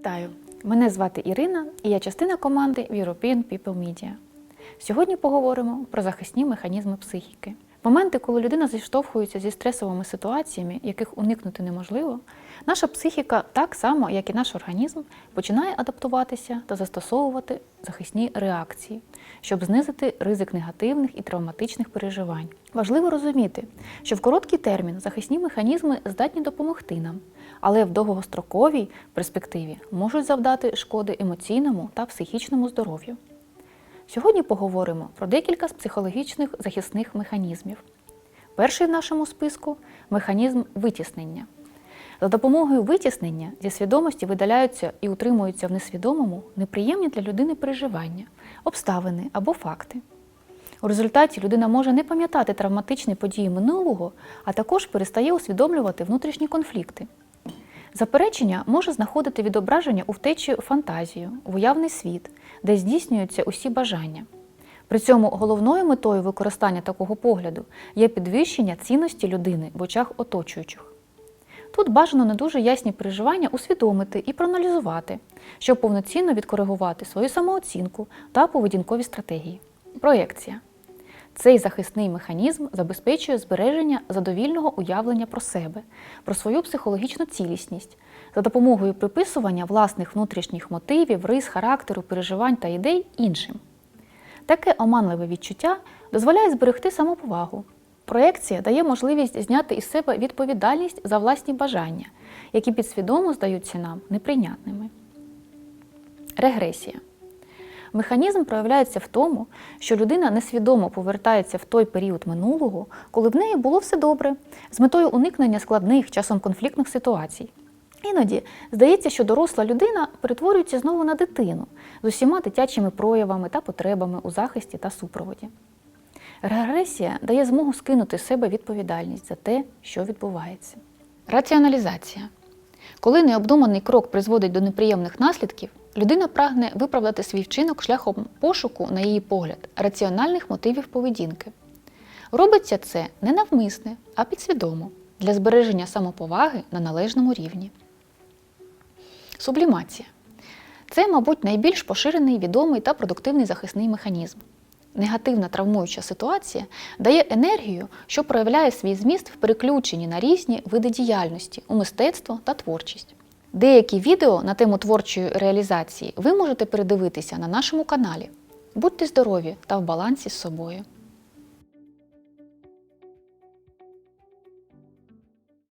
Вітаю! Мене звати Ірина і я частина команди European People Media. Сьогодні поговоримо про захисні механізми психіки. Моменти, коли людина зіштовхується зі стресовими ситуаціями, яких уникнути неможливо, наша психіка, так само як і наш організм, починає адаптуватися та застосовувати захисні реакції, щоб знизити ризик негативних і травматичних переживань. Важливо розуміти, що в короткий термін захисні механізми здатні допомогти нам, але в довгостроковій перспективі можуть завдати шкоди емоційному та психічному здоров'ю. Сьогодні поговоримо про декілька з психологічних захисних механізмів. Перший в нашому списку механізм витіснення. За допомогою витіснення зі свідомості видаляються і утримуються в несвідомому неприємні для людини переживання, обставини або факти. У результаті людина може не пам'ятати травматичні події минулого, а також перестає усвідомлювати внутрішні конфлікти. Заперечення може знаходити відображення у втечі фантазію, в уявний світ, де здійснюються усі бажання. При цьому головною метою використання такого погляду є підвищення цінності людини в очах оточуючих. Тут бажано не дуже ясні переживання усвідомити і проаналізувати, щоб повноцінно відкоригувати свою самооцінку та поведінкові стратегії. Проєкція. Цей захисний механізм забезпечує збереження задовільного уявлення про себе, про свою психологічну цілісність за допомогою приписування власних внутрішніх мотивів, рис, характеру, переживань та ідей іншим. Таке оманливе відчуття дозволяє зберегти самоповагу. Проекція дає можливість зняти із себе відповідальність за власні бажання, які підсвідомо здаються нам неприйнятними. Регресія. Механізм проявляється в тому, що людина несвідомо повертається в той період минулого, коли в неї було все добре, з метою уникнення складних, часом конфліктних ситуацій. Іноді здається, що доросла людина перетворюється знову на дитину з усіма дитячими проявами та потребами у захисті та супроводі. Регресія дає змогу скинути з себе відповідальність за те, що відбувається. Раціоналізація. Коли необдуманий крок призводить до неприємних наслідків, людина прагне виправдати свій вчинок шляхом пошуку, на її погляд, раціональних мотивів поведінки. Робиться це не навмисне, а підсвідомо для збереження самоповаги на належному рівні. Сублімація. Це, мабуть, найбільш поширений, відомий та продуктивний захисний механізм. Негативна травмуюча ситуація дає енергію, що проявляє свій зміст в переключенні на різні види діяльності у мистецтво та творчість. Деякі відео на тему творчої реалізації ви можете передивитися на нашому каналі. Будьте здорові та в балансі з собою.